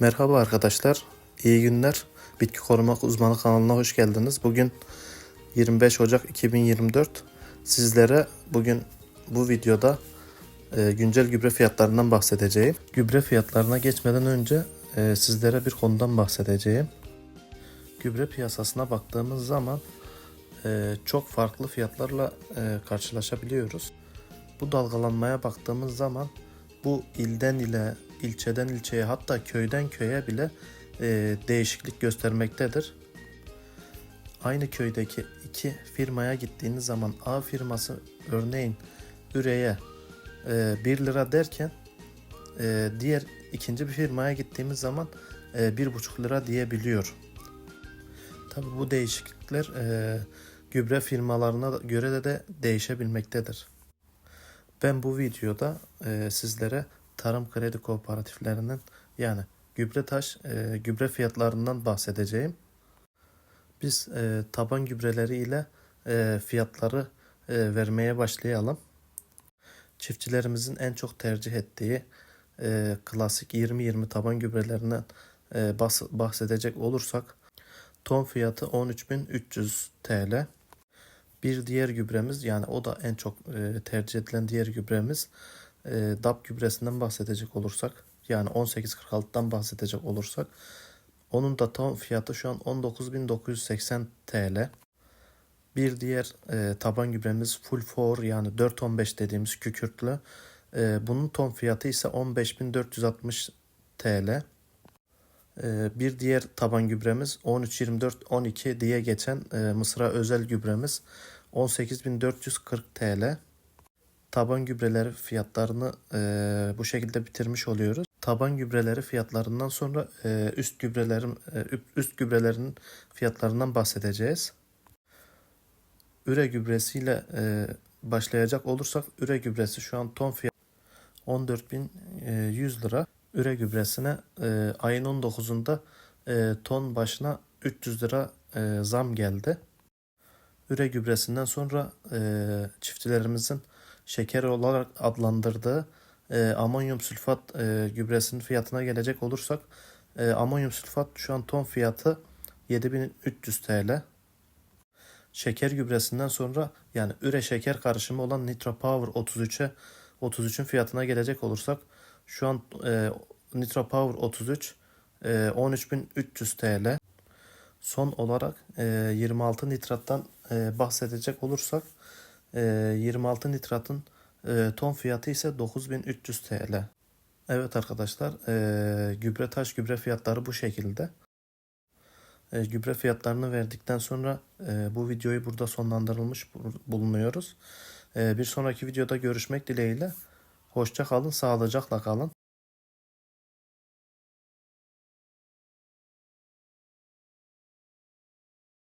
Merhaba arkadaşlar, iyi günler. Bitki Korumak Uzmanı kanalına hoş geldiniz. Bugün 25 Ocak 2024. Sizlere bugün bu videoda e, güncel gübre fiyatlarından bahsedeceğim. Gübre fiyatlarına geçmeden önce e, sizlere bir konudan bahsedeceğim. Gübre piyasasına baktığımız zaman e, çok farklı fiyatlarla karşılaşabiliyoruz. Bu dalgalanmaya baktığımız zaman bu ilden ile, ilçeden ilçeye hatta köyden köye bile e, değişiklik göstermektedir. Aynı köydeki iki firmaya gittiğiniz zaman A firması örneğin üreye e, 1 lira derken e, diğer ikinci bir firmaya gittiğimiz zaman e, 1,5 lira diyebiliyor. Tabi bu değişiklikler e, gübre firmalarına göre de, de değişebilmektedir. Ben bu videoda e, sizlere tarım kredi kooperatiflerinin yani gübretaş e, gübre fiyatlarından bahsedeceğim. Biz e, taban gübreleri ile e, fiyatları e, vermeye başlayalım. Çiftçilerimizin en çok tercih ettiği e, klasik 20-20 taban gübrelerinden e, bahs- bahsedecek olursak ton fiyatı 13.300 TL. Bir diğer gübremiz yani o da en çok e, tercih edilen diğer gübremiz e, DAP gübresinden bahsedecek olursak yani 1846'dan bahsedecek olursak onun da ton fiyatı şu an 19.980 TL. Bir diğer e, taban gübremiz Full For yani 415 dediğimiz kükürtlü. E, bunun ton fiyatı ise 15.460 TL. E, bir diğer taban gübremiz 13-24-12 diye geçen e, Mısır'a özel gübremiz 18.440 TL. Taban gübreleri fiyatlarını e, bu şekilde bitirmiş oluyoruz. Taban gübreleri fiyatlarından sonra e, üst gübrelerin e, üst gübrelerin fiyatlarından bahsedeceğiz. Üre gübresiyle e, başlayacak olursak üre gübresi şu an ton fiyatı 14.100 lira. Üre gübresine e, ayın 19'unda e, ton başına 300 lira e, zam geldi. Üre gübresinden sonra e, çiftçilerimizin şeker olarak adlandırdığı e, amonyum sülfat e, gübresinin fiyatına gelecek olursak e, amonyum sülfat şu an ton fiyatı 7300 TL. Şeker gübresinden sonra yani üre şeker karışımı olan Nitro Power 33'e 33'ün fiyatına gelecek olursak şu an e, Nitro Power 33 e, 13.300 TL. Son olarak e, 26 nitrattan e, bahsedecek olursak 26 nitratın e, ton fiyatı ise 9300 TL. Evet arkadaşlar e, gübre taş gübre fiyatları bu şekilde. E, gübre fiyatlarını verdikten sonra bu videoyu burada sonlandırılmış bulunuyoruz. Bir sonraki videoda görüşmek dileğiyle. Hoşça kalın, sağlıcakla kalın.